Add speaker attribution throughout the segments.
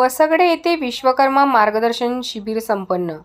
Speaker 1: वसगडे येथे विश्वकर्मा मार्गदर्शन शिबिर संपन्न.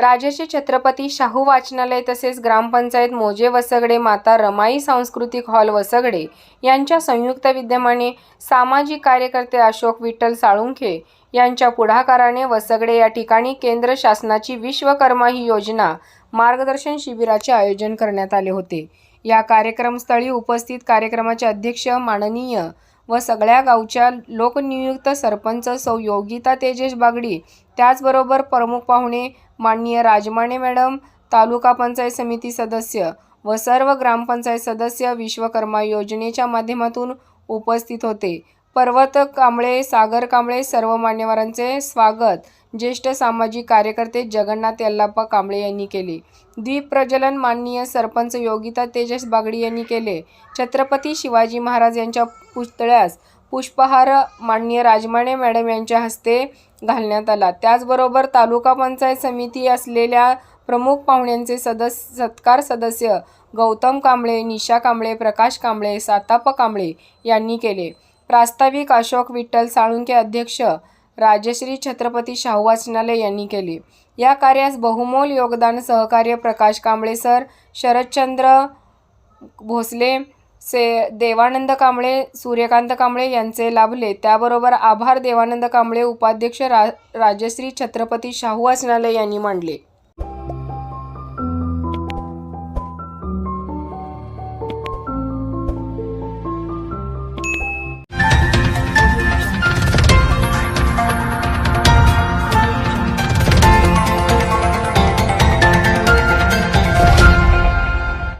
Speaker 1: राजाचे छत्रपती शाहू वाचनालय तसेच ग्रामपंचायत मोजे वसगडे माता रमाई सांस्कृतिक हॉल वसगडे यांच्या संयुक्त विद्यमाने सामाजिक कार्यकर्ते अशोक विठ्ठल साळुंखे यांच्या पुढाकाराने वसगडे या ठिकाणी केंद्र शासनाची विश्वकर्मा ही योजना मार्गदर्शन शिबिराचे आयोजन करण्यात आले होते. या कार्यक्रमस्थळी उपस्थित कार्यक्रमाचे अध्यक्ष माननीय व सगळ्या गावच्या लोकनियुक्त सरपंच सौ योगिता तेजेश बागडी. त्याचबरोबर प्रमुख पाहुणे माननीय राजमाने मॅडम तालुका पंचायत समिती सदस्य व सर्व ग्रामपंचायत सदस्य विश्वकर्मा योजनेच्या माध्यमातून उपस्थित होते. पर्वत कांबळे सागर कांबळे सर्व मान्यवरांचे स्वागत. ज्येष्ठ सामाजिक कार्यकर्ते जगन्नाथ यल्लाप्पा कांबळे यांनी केले. द्वीप प्रज्वलन माननीय सरपंच योगिता तेजस बागडी यांनी केले. छत्रपती शिवाजी महाराज यांच्या पुतळ्यास पुष्पहार माननीय राजमाने मॅडम यांच्या हस्ते घालण्यात आला. त्याचबरोबर तालुका पंचायत समिती असलेल्या प्रमुख पाहुण्यांचे सदस्य सत्कार सदस्य गौतम कांबळे निशा कांबळे प्रकाश कांबळे साताप कांबळे यांनी केले. प्रास्ताविक अशोक विठ्ठल साळुंके अध्यक्ष राजश्री छत्रपती शाहू वाचनालय यांनी केले. या कार्यास बहुमोल योगदान सहकार्य प्रकाश कांबळे सर शरदचंद्र भोसले से देवानंद कांबळे सूर्यकांत कांबळे यांचे लाभले. त्याबरोबर आभार देवानंद कांबळे उपाध्यक्ष रा राजश्री छत्रपती शाहू वाचनालय यांनी मांडले.